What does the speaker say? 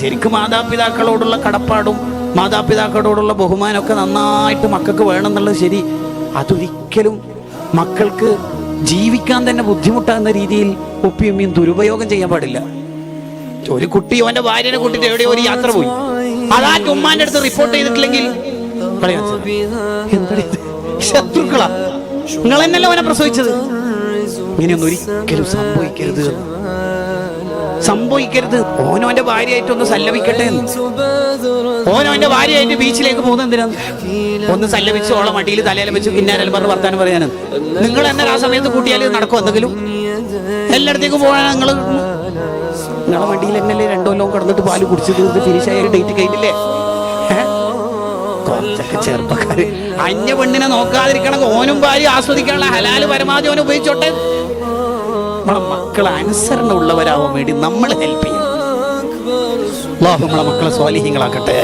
ശരിക്കും മാതാപിതാക്കളോടുള്ള കടപ്പാടും മാതാപിതാക്കളോടുള്ള ബഹുമാനമൊക്കെ നന്നായിട്ട് മക്കൾക്ക് വേണം എന്നുള്ളത് ശരി. അതൊരിക്കലും മക്കൾക്ക് ജീവിക്കാൻ തന്നെ ബുദ്ധിമുട്ടാകുന്ന രീതിയിൽ ഉപ്പിയമ്മയും ദുരുപയോഗം ചെയ്യാൻ പാടില്ല. ഒരു കുട്ടി അവന്റെ ഭാര്യനെ കൂട്ടിട്ട് എവിടെയോ ഒരു യാത്ര പോയി. അതാ ഉമ്മാന്റെ അടുത്ത് റിപ്പോർട്ട് ചെയ്തിട്ടില്ലെങ്കിൽ? ശത്രുക്കളാ. നിങ്ങൾ തന്നെയല്ലേ അവനെ പ്രസവിച്ചത്? ഇങ്ങനെയൊന്നും ഒരിക്കലും സംഭവിക്കരുത് എന്ന്. സംഭവിക്കരുത് ഓനോ എന്റെ ഭാര്യയായിട്ടൊന്ന് സല്ലപിക്കട്ടെ എന്ന്. ഓനോ എന്റെ ഭാര്യയായിട്ട് ബീച്ചിലേക്ക് പോകുന്ന എന്തിനാ ഒന്ന് സല്ലപിച്ച് ഓളെ മടിയിൽ തലയിൽ വെച്ച് പിന്നാലും പറഞ്ഞ് വർത്താനം പറയാനും നിങ്ങൾ എന്നെ ആ സമയത്ത് കൂട്ടിയാൽ നടക്കും എന്തെങ്കിലും? എല്ലായിടത്തേക്കും പോകാൻ നിങ്ങൾ നിങ്ങളെ വണ്ടിയിൽ എന്നല്ലേ രണ്ടോ കൊല്ലവും കടന്നിട്ട് പാൽ കുടിച്ച് തീർത്ത് ഫിനിഷ് ആയ ഡേറ്റ് കഴിഞ്ഞില്ലേ? അന്യ പെണ്ണിനെ നോക്കാതിരിക്കണം ഓനും ഭാര്യ ആസ്വദിക്കാനുള്ള ഹലാൽ പരമാവധി ഓൻ ഉപയോഗിച്ചോട്ടെ. നമ്മളെ മക്കൾ അനുസരണ ഉള്ളവരാവാൻ വേണ്ടി നമ്മൾ ഹെൽപ്പ് ചെയ്യും. അള്ളാഹു നമ്മളെ മക്കളെ സ്വാലിഹ്യങ്ങളാക്കട്ടെ